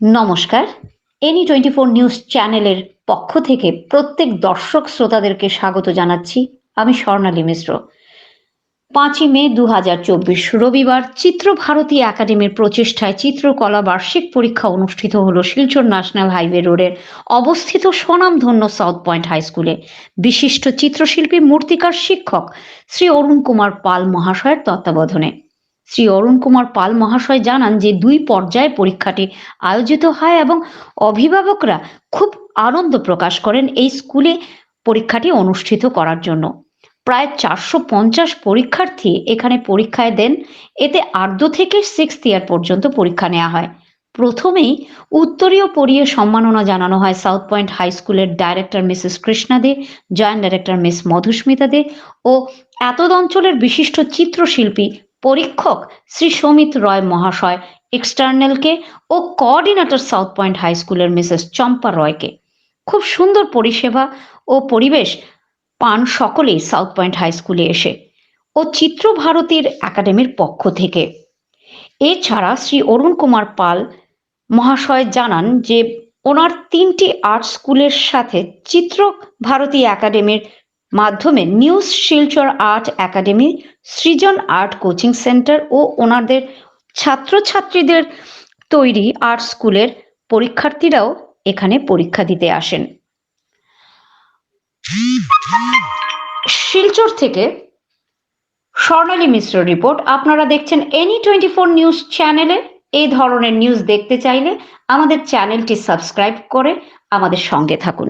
নমস্কার। Any twenty four news চ্যানেলের পক্ষ থেকে প্রত্যেক দর্শক শ্রোতাদেরকে স্বাগত জানাচ্ছি। আমি স্বর্ণালী মিশ্র। পাঁচই মে দু হাজার চব্বিশ রবিবার চিত্রভারতী একাডেমির প্রচেষ্টায় চিত্রকলা বার্ষিক পরীক্ষা অনুষ্ঠিত হলো শিলচর ন্যাশনাল হাইওয়ে রোডের অবস্থিত স্বনামধন্য সাউথ পয়েন্ট হাই স্কুলে। বিশিষ্ট চিত্রশিল্পী মূর্তিকার শিক্ষক শ্রী অরুণ কুমার পাল মহাশয়ের তত্ত্বাবধানে। শ্রী অরুণ কুমার পাল মহাশয় জানান যে দুই পর্যায়ে পরীক্ষাটি আয়োজিত হয় এবং অভিভাবকরা খুব আনন্দ প্রকাশ করেন এই স্কুলে পরীক্ষাটি অনুষ্ঠিত করার জন্য। প্রায় চারশো পঞ্চাশ পরীক্ষার্থী এখানে পরীক্ষায় দেন। এতে আর্ধ থেকে সিক্স ইয়ার পর্যন্ত পরীক্ষা নেওয়া হয়। প্রথমেই উত্তরীয় পড়িয়ে সম্মাননা জানানো হয় সাউথ পয়েন্ট হাই স্কুলের director Mrs Krishna De joint director Miss Madhusmita De ও এতদ অঞ্চলের বিশিষ্ট চিত্রশিল্পী পরীক্ষক শ্রী সমিত রয় মহাশয় এক্সটার্নালকে ও কোঅর্ডিনেটর সাউথ পয়েন্ট হাই স্কুলের মিসেস চম্পা রয়কে। খুব সুন্দর পরিষেবা ও পরিবেশ পান সকলেই সাউথ পয়েন্ট হাই স্কুলে এসে ও চিত্র ভারতীর একাডেমির পক্ষ থেকে। এছাড়া শ্রী অরুণ কুমার পাল মহাশয় জানান যে, ওনার তিনটি আর্ট স্কুলের সাথে চিত্র ভারতী একাডেমির মাধ্যমে news Silchar art academy, Srijan art coaching centre ও ওনাদের ছাত্রছাত্রীদের তৈরি আর্ট স্কুলের পরীক্ষার্থীরাও এখানে পরীক্ষা দিতে আসেন। শিলচর থেকে স্বর্ণালী মিশ্র রিপোর্ট। আপনারা দেখছেন এনি টোয়েন্টি ফোর নিউজ চ্যানেলে। এই ধরনের নিউজ দেখতে চাইলে আমাদের চ্যানেলটি সাবস্ক্রাইব করে আমাদের সঙ্গে থাকুন।